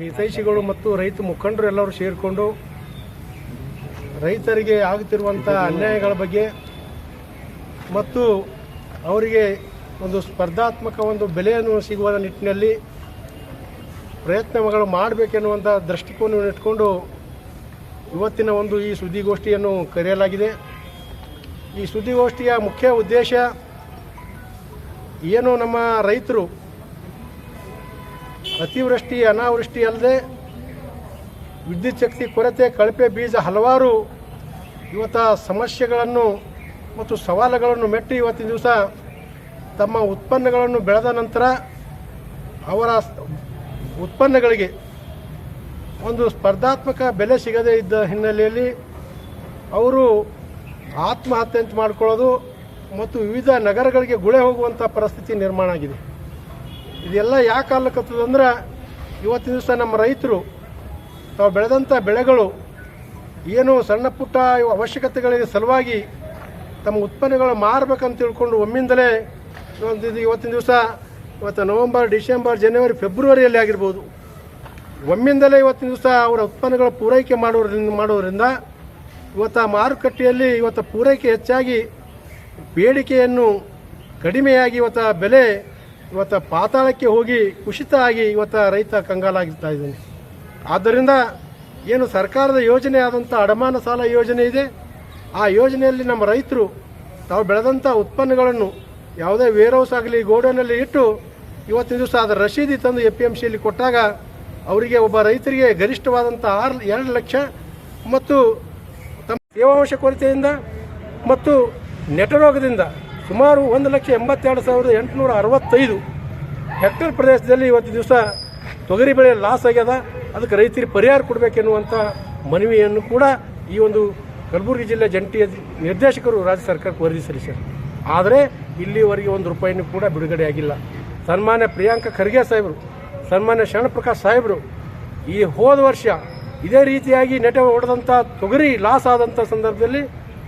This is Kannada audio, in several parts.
ಹಿತೈಷಿಗಳು ಮತ್ತು ರೈತ ಮುಖಂಡರು ಎಲ್ಲರೂ ಸೇರಿಕೊಂಡು ರೈತರಿಗೆ ಆಗುತ್ತಿರುವಂಥ ಅನ್ಯಾಯಗಳ ಬಗ್ಗೆ ಮತ್ತು ಅವರಿಗೆ ಒಂದು ಸ್ಪರ್ಧಾತ್ಮಕ ಒಂದು ಬೆಲೆಯನ್ನು ಸಿಗುವ ನಿಟ್ಟಿನಲ್ಲಿ ಪ್ರಯತ್ನಗಳು ಮಾಡಬೇಕೆನ್ನುವಂಥ ದೃಷ್ಟಿಕೋನವನ್ನು ಇಟ್ಕೊಂಡು ಇವತ್ತಿನ ಒಂದು ಈ ಸುದ್ದಿಗೋಷ್ಠಿಯನ್ನು ಕರೆಯಲಾಗಿದೆ. ಈ ಸುದ್ದಿಗೋಷ್ಠಿಯ ಮುಖ್ಯ ಉದ್ದೇಶ ಏನು? ನಮ್ಮ ರೈತರು ಅತಿವೃಷ್ಟಿ, ಅನಾವೃಷ್ಟಿ ಅಲ್ಲದೆ ವಿದ್ಯುತ್ ಶಕ್ತಿ ಕೊರತೆ, ಕಳಪೆ ಬೀಜ ಹಲವಾರು ಇವತ್ತ ಸಮಸ್ಯೆಗಳನ್ನು ಮತ್ತು ಸವಾಲುಗಳನ್ನು ಮೆಟ್ಟಿ ಇವತ್ತಿನ ದಿವಸ ತಮ್ಮ ಉತ್ಪನ್ನಗಳನ್ನು ಬೆಳೆದ ನಂತರ ಅವರ ಉತ್ಪನ್ನಗಳಿಗೆ ಒಂದು ಸ್ಪರ್ಧಾತ್ಮಕ ಬೆಲೆ ಸಿಗದೇ ಇದ್ದ ಹಿನ್ನೆಲೆಯಲ್ಲಿ ಅವರು ಆತ್ಮಹತ್ಯೆ ಅಂತ ಮಾಡ್ಕೊಳ್ಳೋದು ಮತ್ತು ವಿವಿಧ ನಗರಗಳಿಗೆ ಗುಳೆ ಹೋಗುವಂಥ ಪರಿಸ್ಥಿತಿ ನಿರ್ಮಾಣ ಆಗಿದೆ. ಇದೆಲ್ಲ ಯಾಕೆ ಆಗ್ಲಕತ್ತದಂದ್ರೆ ಇವತ್ತಿನ ದಿವಸ ನಮ್ಮ ರೈತರು ತಾವು ಬೆಳೆದಂಥ ಬೆಳೆಗಳು ಏನು ಸಣ್ಣ ಪುಟ್ಟ ಅವಶ್ಯಕತೆಗಳಿಗೆ ಸಲುವಾಗಿ ತಮ್ಮ ಉತ್ಪನ್ನಗಳು ಮಾರಬೇಕಂತ ತಿಳ್ಕೊಂಡು ಒಮ್ಮಿಂದಲೇ ಒಂದು ಇದು ಇವತ್ತಿನ ದಿವಸ ಇವತ್ತು ನವಂಬರ್, ಡಿಸೆಂಬರ್, ಜನವರಿ, ಫೆಬ್ರವರಿಯಲ್ಲಿ ಆಗಿರ್ಬೋದು. ಒಮ್ಮಿಂದಲೇ ಇವತ್ತಿನ ದಿವಸ ಅವರ ಉತ್ಪನ್ನಗಳ ಪೂರೈಕೆ ಮಾಡೋದ್ರಿಂದ ಮಾಡೋದ್ರಿಂದ ಇವತ್ತು ಆ ಮಾರುಕಟ್ಟೆಯಲ್ಲಿ ಇವತ್ತು ಪೂರೈಕೆ ಹೆಚ್ಚಾಗಿ ಬೇಡಿಕೆಯನ್ನು ಕಡಿಮೆಯಾಗಿ ಇವತ್ತು ಬೆಲೆ ಇವತ್ತು ಪಾತಾಳಕ್ಕೆ ಹೋಗಿ ಕುಸಿತ ಆಗಿ ಇವತ್ತು ರೈತ ಕಂಗಾಲಾಗಿರ್ತಾ ಇದ್ದಾನೆ. ಆದ್ದರಿಂದ ಏನು ಸರ್ಕಾರದ ಯೋಜನೆ ಆದಂಥ ಅಡಮಾನ ಸಾಲ ಯೋಜನೆ ಇದೆ. ಆ ಯೋಜನೆಯಲ್ಲಿ ನಮ್ಮ ರೈತರು ತಾವು ಬೆಳೆದಂಥ ಉತ್ಪನ್ನಗಳನ್ನು ಯಾವುದೇ ವೇರ್ ಹೌಸ್ ಆಗಲಿ ಗೋಡೌನಲ್ಲಿ ಇಟ್ಟು ಇವತ್ತಿನ ದಿವಸ ಅದರ ರಶೀದಿ ತಂದು ಎ ಪಿ ಎಂ ಸಿಯಲ್ಲಿ ಕೊಟ್ಟಾಗ ಅವರಿಗೆ ಒಬ್ಬ ರೈತರಿಗೆ ಗರಿಷ್ಠವಾದಂಥ ಆರು, ಎರಡು ಲಕ್ಷ ಮತ್ತು ತಮ್ಮ ತೇವಾಂಶ ಕೊರತೆಯಿಂದ ಮತ್ತು ನೆಟರೋಗದಿಂದ ಸುಮಾರು ಒಂದು ಲಕ್ಷ ಎಂಬತ್ತೆರಡು ಸಾವಿರದ ಎಂಟುನೂರ ಅರವತ್ತೈದು ಹೆಕ್ಟೇರ್ ಪ್ರದೇಶದಲ್ಲಿ ಇವತ್ತು ದಿವಸ ತೊಗರಿ ಬೆಳೆ ಲಾಸ್ ಆಗ್ಯದ. ಅದಕ್ಕೆ ರೈತರಿಗೆ ಪರಿಹಾರ ಕೊಡಬೇಕೆನ್ನುವಂಥ ಮನವಿಯನ್ನು ಕೂಡ ಈ ಒಂದು ಕಲಬುರಗಿ ಜಿಲ್ಲೆ ಜಂಟಿ ನಿರ್ದೇಶಕರು ರಾಜ್ಯ ಸರ್ಕಾರಕ್ಕೆ ವರದಿ ಸಲ್ಲಿಸಿದರು ಆದರೆ ಇಲ್ಲಿವರೆಗೆ ಒಂದು ರೂಪಾಯಿನೂ ಕೂಡ ಬಿಡುಗಡೆ ಆಗಿಲ್ಲ. ಸನ್ಮಾನ್ಯ ಪ್ರಿಯಾಂಕ ಖರ್ಗೆ ಸಾಹೇಬರು, ಸನ್ಮಾನ್ಯ ಶರಣಪ್ರಕಾಶ್ ಸಾಹೇಬರು ಈ ಹೋದ ವರ್ಷ ಇದೇ ರೀತಿಯಾಗಿ ನೆಟ ಹೊಡೆದಂಥ ತೊಗರಿ ಲಾಸ್ ಆದಂಥ ಸಂದರ್ಭದಲ್ಲಿ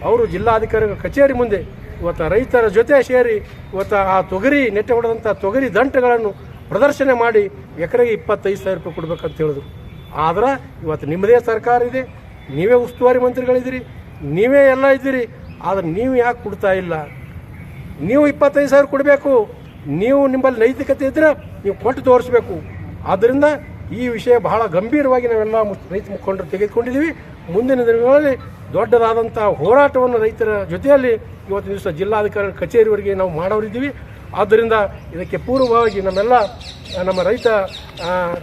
ಅವರು ಜಿಲ್ಲಾಧಿಕಾರಿಗಳ ಕಚೇರಿ ಮುಂದೆ ಇವತ್ತು ರೈತರ ಜೊತೆ ಸೇರಿ ಇವತ್ತು ಆ ತೊಗರಿ, ನೆಟ್ಟೆ ಹೊಡೆದಂಥ ತೊಗರಿ ದಂಟಗಳನ್ನು ಪ್ರದರ್ಶನ ಮಾಡಿ ಎಕರೆಗೆ ಇಪ್ಪತ್ತೈದು ಸಾವಿರ ರೂಪಾಯಿ ಕೊಡ್ಬೇಕಂತ ಹೇಳಿದ್ರು. ಆದ್ರೆ ಇವತ್ತು ನಿಮ್ಮದೇ ಸರ್ಕಾರ ಇದೆ, ನೀವೇ ಉಸ್ತುವಾರಿ ಮಂತ್ರಿಗಳಿದ್ದೀರಿ, ನೀವೇ ಎಲ್ಲ ಇದ್ದೀರಿ, ಆದ್ರೆ ನೀವು ಯಾಕೆ ಕೊಡ್ತಾ ಇಲ್ಲ? ನೀವು ಇಪ್ಪತ್ತೈದು ಸಾವಿರ ಕೊಡಬೇಕು, ನೀವು ನಿಮ್ಮಲ್ಲಿ ನೈತಿಕತೆ ಇದ್ದರೆ ನೀವು ಕೊಟ್ಟು ತೋರಿಸ್ಬೇಕು. ಆದ್ದರಿಂದ ಈ ವಿಷಯ ಬಹಳ ಗಂಭೀರವಾಗಿ ನಾವೆಲ್ಲ ರೈತ ಮುಖಂಡರು ತೆಗೆದುಕೊಂಡಿದ್ದೀವಿ. ಮುಂದಿನ ದಿನಗಳಲ್ಲಿ ದೊಡ್ಡದಾದಂಥ ಹೋರಾಟವನ್ನು ರೈತರ ಜೊತೆಯಲ್ಲಿ ಇವತ್ತು ದಿವಸ ಜಿಲ್ಲಾಧಿಕಾರಿ ಕಚೇರಿವರೆಗೆ ನಾವು ಮಾಡೋರಿದ್ದೀವಿ. ಆದ್ದರಿಂದ ಇದಕ್ಕೆ ಪೂರ್ವವಾಗಿ ನಮ್ಮೆಲ್ಲ, ನಮ್ಮ ರೈತ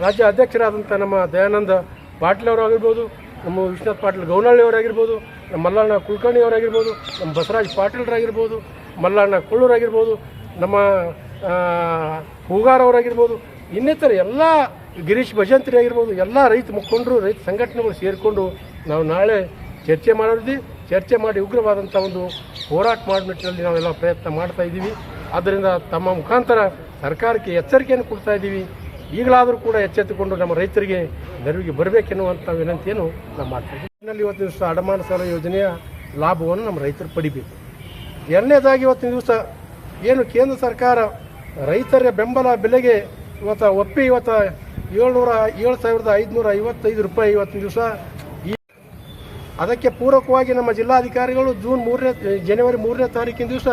ರಾಜ್ಯ ಅಧ್ಯಕ್ಷರಾದಂಥ ನಮ್ಮ ದಯಾನಂದ ಪಾಟೀಲ್ ಅವರಾಗಿರ್ಬೋದು, ನಮ್ಮ ವಿಶ್ವನಾಥ್ ಪಾಟೀಲ್ ಗೌನಹಳ್ಳಿ ಅವರಾಗಿರ್ಬೋದು, ನಮ್ಮ ಮಲ್ಲಣ್ಣ ಕುಲಕರ್ಣಿ ಅವರಾಗಿರ್ಬೋದು, ನಮ್ಮ ಬಸವರಾಜ್ ಪಾಟೀಲ್ರಾಗಿರ್ಬೋದು ಮಲ್ಲಣ್ಣ ಕೊಳ್ಳೂರಾಗಿರ್ಬೋದು ನಮ್ಮ ಹೂಗಾರವರಾಗಿರ್ಬೋದು ಇನ್ನಿತರ ಎಲ್ಲ ಗಿರೀಶ್ ಭಜಂತ್ರಿ ಆಗಿರ್ಬೋದು, ಎಲ್ಲ ರೈತ ಮುಖಂಡರು, ರೈತ ಸಂಘಟನೆಗಳು ಸೇರಿಕೊಂಡು ನಾವು ನಾಳೆ ಚರ್ಚೆ ಮಾಡೋದಿ ಚರ್ಚೆ ಮಾಡಿ ಉಗ್ರವಾದಂಥ ಒಂದು ಹೋರಾಟ ಮಾಡೋ ನಿಟ್ಟಿನಲ್ಲಿ ನಾವೆಲ್ಲ ಪ್ರಯತ್ನ ಮಾಡ್ತಾ ಇದ್ದೀವಿ. ಆದ್ದರಿಂದ ತಮ್ಮ ಮುಖಾಂತರ ಸರ್ಕಾರಕ್ಕೆ ಎಚ್ಚರಿಕೆಯನ್ನು ಕೊಡ್ತಾ ಇದ್ದೀವಿ. ಈಗಲಾದರೂ ಕೂಡ ಎಚ್ಚೆತ್ತುಕೊಂಡು ನಮ್ಮ ರೈತರಿಗೆ ನೆರವಿಗೆ ಬರಬೇಕೆನ್ನುವಂಥ ವಿನಂತಿಯನ್ನು ನಾವು ಮಾಡ್ತಾ ಇದ್ದೀವಿ. ಇವತ್ತಿನ ದಿವಸ ಅಡಮಾನ ಸಾಲ ಯೋಜನೆಯ ಲಾಭವನ್ನು ನಮ್ಮ ರೈತರು ಪಡಿಬೇಕು. ಎರಡನೇದಾಗಿ ಇವತ್ತಿನ ದಿವಸ ಏನು ಕೇಂದ್ರ ಸರ್ಕಾರ ರೈತರ ಬೆಂಬಲ ಬೆಲೆಗೆ ಇವತ್ತು ಒಪ್ಪಿ ಇವತ್ತು ಏಳ್ನೂರ, ಏಳು ಸಾವಿರದ ಐದುನೂರ ಐವತ್ತೈದು ರೂಪಾಯಿ ಇವತ್ತಿನ ದಿವಸ ಅದಕ್ಕೆ ಪೂರಕವಾಗಿ ನಮ್ಮ ಜಿಲ್ಲಾಧಿಕಾರಿಗಳು ಜೂನ್ ಮೂರನೇ, ಜನವರಿ ಮೂರನೇ ತಾರೀಕಿನ ದಿವಸ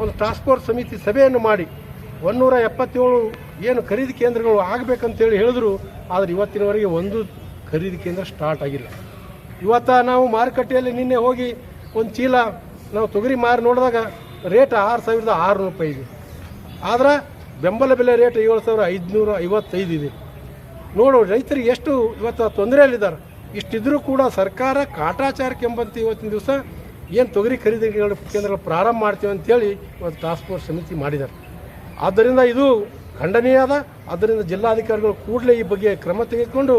ಒಂದು ಟಾಸ್ಕ್ ಫೋರ್ಸ್ ಸಮಿತಿ ಸಭೆಯನ್ನು ಮಾಡಿ ಒನ್ನೂರ ಎಪ್ಪತ್ತೇಳು ಏನು ಖರೀದಿ ಕೇಂದ್ರಗಳು ಆಗಬೇಕಂತೇಳಿ ಹೇಳಿದ್ರು, ಆದರೆ ಇವತ್ತಿನವರೆಗೆ ಒಂದು ಖರೀದಿ ಕೇಂದ್ರ ಸ್ಟಾರ್ಟ್ ಆಗಿಲ್ಲ. ಇವತ್ತ ನಾವು ಮಾರುಕಟ್ಟೆಯಲ್ಲಿ ನಿನ್ನೆ ಹೋಗಿ ಒಂದು ಚೀಲ ನಾವು ತೊಗರಿ ಮಾರಿ ನೋಡಿದಾಗ ರೇಟ್ ಆರು ಸಾವಿರದ ಆರುನೂರು ರೂಪಾಯಿ ಇದೆ. ಆದರೆ ಬೆಂಬಲ ಬೆಲೆ ರೇಟ್ ಏಳು ಸಾವಿರ ಐದುನೂರ ಐವತ್ತೈದು ಇದೆ. ನೋಡು, ರೈತರಿಗೆ ಎಷ್ಟು ಇವತ್ತು ತೊಂದರೆಯಲ್ಲಿದ್ದಾರೆ. ಇಷ್ಟಿದ್ರೂ ಕೂಡ ಸರ್ಕಾರ ಕಾಟಾಚಾರಕ್ಕೆ ಎಂಬಂತೆ ಇವತ್ತಿನ ದಿವಸ ಏನು ತೊಗರಿ ಖರೀದಿ ಕೇಂದ್ರಗಳು ಪ್ರಾರಂಭ ಮಾಡ್ತೀವಿ ಅಂತೇಳಿ ಇವತ್ತು ಟಾಸ್ಕ್ ಫೋರ್ಸ್ ಸಮಿತಿ ಮಾಡಿದ್ದಾರೆ. ಆದ್ದರಿಂದ ಇದು ಖಂಡನೀಯದ ಆದ್ದರಿಂದ ಜಿಲ್ಲಾಧಿಕಾರಿಗಳು ಕೂಡಲೇ ಈ ಬಗ್ಗೆ ಕ್ರಮ ತೆಗೆದುಕೊಂಡು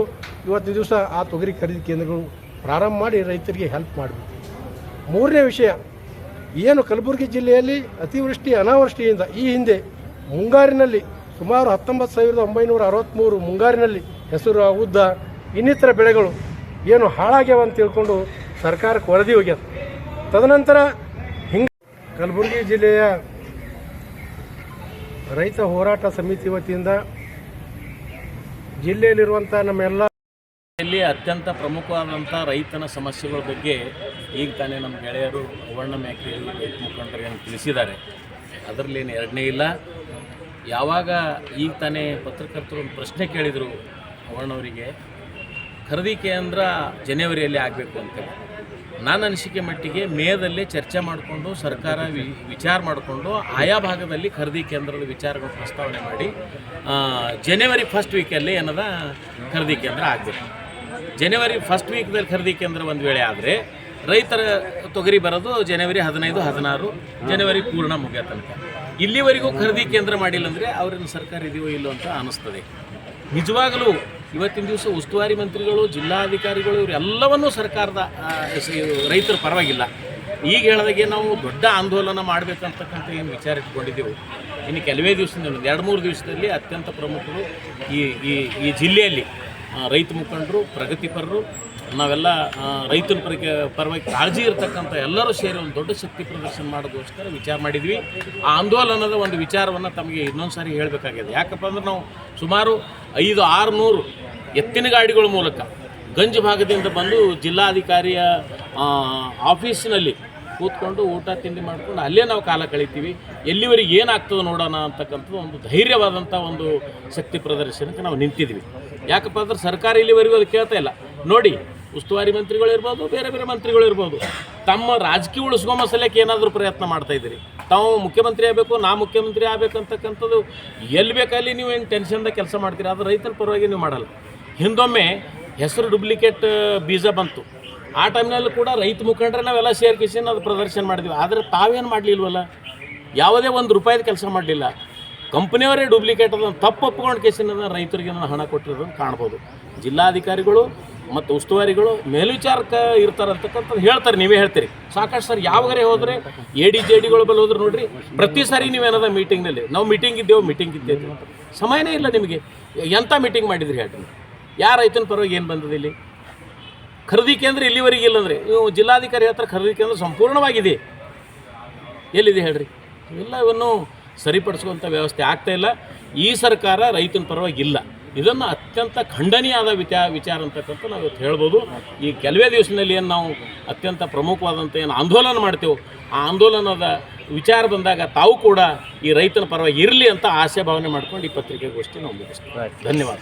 ಇವತ್ತಿನ ದಿವಸ ಆ ತೊಗರಿ ಖರೀದಿ ಕೇಂದ್ರಗಳು ಪ್ರಾರಂಭ ಮಾಡಿ ರೈತರಿಗೆ ಹೆಲ್ಪ್ ಮಾಡಬೇಕು. ಮೂರನೇ ವಿಷಯ, ಏನು ಕಲಬುರಗಿ ಜಿಲ್ಲೆಯಲ್ಲಿ ಅತಿವೃಷ್ಟಿ ಅನಾವೃಷ್ಟಿಯಿಂದ ಈ ಹಿಂದೆ ಮುಂಗಾರಿನಲ್ಲಿ ಸುಮಾರು ಹತ್ತೊಂಬತ್ತು ಸಾವಿರದ ಒಂಬೈನೂರ ಅರವತ್ತ್ಮೂರು ಮುಂಗಾರಿನಲ್ಲಿ ಹೆಸರು ಉದ್ದ ಇನ್ನಿತರ ಬೆಳೆಗಳು ಏನು ಹಾಳಾಗ್ಯಾವ ಅಂತ ತಿಳ್ಕೊಂಡು ಸರ್ಕಾರಕ್ಕೆ ವರದಿ ಹೋಗ್ಯದ ತದನಂತರ ಹಿಂಗೆ ಕಲಬುರಗಿ ಜಿಲ್ಲೆಯ ರೈತ ಹೋರಾಟ ಸಮಿತಿ ವತಿಯಿಂದ ಜಿಲ್ಲೆಯಲ್ಲಿರುವಂಥ ನಮ್ಮೆಲ್ಲ ಇಲ್ಲಿ ಅತ್ಯಂತ ಪ್ರಮುಖವಾದಂಥ ರೈತನ ಸಮಸ್ಯೆಗಳ ಬಗ್ಗೆ ಈಗ ತಾನೇ ನಮ್ಮ ಗೆಳೆಯರು ವರ್ಣ ಮೇಕೆಯಲ್ಲಿ ರೈತ ಮುಖಂಡರು ತಿಳಿಸಿದ್ದಾರೆ. ಅದರಲ್ಲಿ ಏನು ಎರಡನೇ ಇಲ್ಲ. ಯಾವಾಗ ಈಗ ತಾನೇ ಪತ್ರಕರ್ತರು ಒಂದು ಪ್ರಶ್ನೆ ಕೇಳಿದರು ಅವರ್ಣವರಿಗೆ ಖರೀದಿ ಕೇಂದ್ರ ಜನವರಿಯಲ್ಲಿ ಆಗಬೇಕು ಅಂತ ನನ್ನ ಅನಿಸಿಕೆ ಮಟ್ಟಿಗೆ ಮೇದಲ್ಲಿ ಚರ್ಚೆ ಮಾಡಿಕೊಂಡು, ಸರ್ಕಾರ ವಿ, ವಿಚಾರ ಮಾಡಿಕೊಂಡು, ಆಯಾ ಭಾಗದಲ್ಲಿ ಖರೀದಿ ಕೇಂದ್ರದ ವಿಚಾರಗಳು ಪ್ರಸ್ತಾವನೆ ಮಾಡಿ ಜನವರಿ ಫಸ್ಟ್ ವೀಕಲ್ಲಿ ಏನದ, ಖರೀದಿ ಕೇಂದ್ರ ಆಗಬೇಕು. ಜನವರಿ ಫಸ್ಟ್ ವೀಕ್ದಲ್ಲಿ ಖರೀದಿ ಕೇಂದ್ರ ಒಂದು ವೇಳೆ ಆದರೆ, ರೈತರ ತೊಗರಿ ಬರೋದು ಜನವರಿ ಹದಿನೈದು, ಹದಿನಾರು, ಜನವರಿ ಪೂರ್ಣ ಮುಗಿಯೋ ತನಕ. ಇಲ್ಲಿವರೆಗೂ ಖರೀದಿ ಕೇಂದ್ರ ಮಾಡಿಲ್ಲ ಅಂದರೆ ಅವ್ರನ್ನ ಸರ್ಕಾರ ಇದೆಯೋ ಇಲ್ಲೋ ಅಂತ ಅನ್ನಿಸ್ತದೆ ನಿಜವಾಗಲೂ ಇವತ್ತಿನ ದಿವಸ ಉಸ್ತುವಾರಿ ಮಂತ್ರಿಗಳು, ಜಿಲ್ಲಾಧಿಕಾರಿಗಳು ಇವರೆಲ್ಲವನ್ನೂ ಸರ್ಕಾರದ ರೈತರ ಪರವಾಗಿಲ್ಲ. ಈಗ ಹೇಳಿದಾಗೆ ನಾವು ದೊಡ್ಡ ಆಂದೋಲನ ಮಾಡಬೇಕಂತಕ್ಕಂಥ ಏನು ವಿಚಾರ ಇಟ್ಕೊಂಡಿದ್ದೆವು. ಇನ್ನು ಕೆಲವೇ ದಿವಸದಿಂದ ಒಂದು ಎರಡು ಮೂರು ದಿವಸದಲ್ಲಿ ಅತ್ಯಂತ ಪ್ರಮುಖರು ಈ ಈ ಈ ಜಿಲ್ಲೆಯಲ್ಲಿ ರೈತ ಮುಖಂಡರು, ಪ್ರಗತಿಪರರು, ನಾವೆಲ್ಲ ರೈತನ ಪರಕ್ಕೆ ಪರವಾಗಿ ಕಾಳಜಿ ಇರತಕ್ಕಂಥ ಎಲ್ಲರೂ ಸೇರಿ ಒಂದು ದೊಡ್ಡ ಶಕ್ತಿ ಪ್ರದರ್ಶನ ಮಾಡೋದಕ್ಕೋಸ್ಕರ ವಿಚಾರ ಮಾಡಿದ್ವಿ. ಆ ಆಂದೋಲನದ ಒಂದು ವಿಚಾರವನ್ನು ತಮಗೆ ಇನ್ನೊಂದು ಸಾರಿ ಹೇಳಬೇಕಾಗಿದೆ. ಯಾಕಪ್ಪ ಅಂದ್ರೆ ನಾವು ಸುಮಾರು ಐದು, ಆರುನೂರು ಎತ್ತಿನ ಗಾಡಿಗಳ ಮೂಲಕ ಗಂಜ್ ಭಾಗದಿಂದ ಬಂದು ಜಿಲ್ಲಾಧಿಕಾರಿಯ ಆಫೀಸ್ನಲ್ಲಿ ಕೂತ್ಕೊಂಡು ಊಟ, ತಿಂಡಿ ಮಾಡ್ಕೊಂಡು ಅಲ್ಲೇ ನಾವು ಕಾಲ ಕಳಿತೀವಿ. ಎಲ್ಲಿವರೆಗೆ ಏನಾಗ್ತದೆ ನೋಡೋಣ ಅಂತಕ್ಕಂಥದ್ದು ಒಂದು ಧೈರ್ಯವಾದಂಥ ಒಂದು ಶಕ್ತಿ ಪ್ರದರ್ಶನಕ್ಕೆ ನಾವು ನಿಂತಿದ್ವಿ. ಯಾಕಪ್ಪ ಅಂದ್ರೆ ಸರ್ಕಾರ ಇಲ್ಲಿವರೆಗೂ ಅದು ಕೇಳ್ತಾ ಇಲ್ಲ. ನೋಡಿ, ಉಸ್ತುವಾರಿ ಮಂತ್ರಿಗಳು ಇರ್ಬೋದು, ಬೇರೆ ಬೇರೆ ಮಂತ್ರಿಗಳು ಇರ್ಬೋದು, ತಮ್ಮ ರಾಜಕೀಯ ಉಳಿಸ್ಕೊಂಬ ಸಲಕ್ಕೆ ಏನಾದರೂ ಪ್ರಯತ್ನ ಮಾಡ್ತಾ ಇದ್ದೀರಿ. ತಾವು ಮುಖ್ಯಮಂತ್ರಿ ಆಗಬೇಕು, ನಾ ಮುಖ್ಯಮಂತ್ರಿ ಆಗಬೇಕಂತಕ್ಕಂಥದ್ದು ಎಲ್ಲಿ ಬೇಕಲ್ಲಿ ನೀವು ಏನು ಟೆನ್ಷನ್ದಾಗ ಕೆಲಸ ಮಾಡ್ತೀರಿ? ಅದು ರೈತರ ಪರವಾಗಿ ನೀವು ಮಾಡಲ್ಲ. ಹಿಂದೊಮ್ಮೆ ಹೆಸರು ಡುಪ್ಲಿಕೇಟ್ ಬೀಜ ಬಂತು. ಆ ಟೈಮ್ನಲ್ಲಿ ಕೂಡ ರೈತ ಮುಖಂಡರೇ ನಾವೆಲ್ಲ ಸೇರ್ಕಿಸಿ ಅದು ಪ್ರದರ್ಶನ ಮಾಡಿದ್ವಿ. ಆದರೆ ತಾವೇನು ಮಾಡಲಿಲ್ವಲ್ಲ? ಯಾವುದೇ ಒಂದು ರೂಪಾಯಿದ ಕೆಲಸ ಮಾಡಲಿಲ್ಲ. ಕಂಪ್ನಿಯವರೇ ಡೂಪ್ಲಿಕೇಟ್ ಅದನ್ನು ತಪ್ಪು ಒಪ್ಕೊಂಡು ಕೇಸಿನ ರೈತರಿಗೆ ಹಣ ಕೊಟ್ಟಿರೋದನ್ನು ಕಾಣ್ಬೋದು. ಜಿಲ್ಲಾಧಿಕಾರಿಗಳು ಮತ್ತು ಉಸ್ತುವಾರಿಗಳು ಮೇಲ್ವಿಚಾರಕ ಇರ್ತಾರೆ ಅಂತಕ್ಕಂಥದ್ದು ಹೇಳ್ತಾರೆ, ನೀವೇ ಹೇಳ್ತೀರಿ. ಸಾಕಷ್ಟು ಸರ್ ಯಾವಾಗರೆ ಹೋದರೆ ಎ ಡಿ ಜೆ ಡಿಗಳು ಬಲ್ಲಿ ಹೋದ್ರೆ ನೋಡಿರಿ, ಪ್ರತಿ ಸಾರಿ ನೀವೇನದ ಮೀಟಿಂಗ್ನಲ್ಲಿ ನಾವು ಮೀಟಿಂಗ್ ಇದ್ದೇವೆ ಮೀಟಿಂಗ್ ಇದ್ದೇವೆ. ಸಮಯನೇ ಇಲ್ಲ ನಿಮಗೆ. ಎಂಥ ಮೀಟಿಂಗ್ ಮಾಡಿದ್ರಿ ಹೇಳ್ರಿ? ಯಾರ ರೈತನ ಪರವಾಗಿ ಏನು ಬಂದದ ಇಲ್ಲಿ? ಖರೀದಿ ಕೇಂದ್ರ ಇಲ್ಲಿವರೆಗೆ ಇಲ್ಲಂದ್ರೆ ಅಂದರೆ ನೀವು ಜಿಲ್ಲಾಧಿಕಾರಿ ಹತ್ರ ಖರೀದಿ ಕೇಂದ್ರ ಸಂಪೂರ್ಣವಾಗಿದೆ. ಎಲ್ಲಿದೆ ಹೇಳ್ರಿ? ಎಲ್ಲವನ್ನು ಸರಿಪಡಿಸುವಂಥ ವ್ಯವಸ್ಥೆ ಆಗ್ತಾ ಇಲ್ಲ. ಈ ಸರ್ಕಾರ ರೈತನ ಪರವಾಗಿ ಇಲ್ಲ. ಇದನ್ನು ಅತ್ಯಂತ ಖಂಡನೀಯಾದ ವಿಚಾರ ವಿಚಾರ ಅಂತಕ್ಕಂಥ ನಾವು ಇವತ್ತು ಹೇಳ್ಬೋದು. ಈ ಕೆಲವೇ ದಿವಸದಲ್ಲಿ ಏನು ನಾವು ಅತ್ಯಂತ ಪ್ರಮುಖವಾದಂಥ ಏನು ಆಂದೋಲನ ಮಾಡ್ತೇವೆ ಆ ಆಂದೋಲನದ ವಿಚಾರ ಬಂದಾಗ ತಾವು ಕೂಡ ಈ ರೈತನ ಪರವಾಗಿ ಇರಲಿ ಅಂತ ಆಸೆ ಭಾವನೆ ಮಾಡ್ಕೊಂಡು ಈ ಪತ್ರಿಕೆಗೋಷ್ಠಿ ನಾವು ಮುಗಿಸ್ತೀವಿ. ಧನ್ಯವಾದ.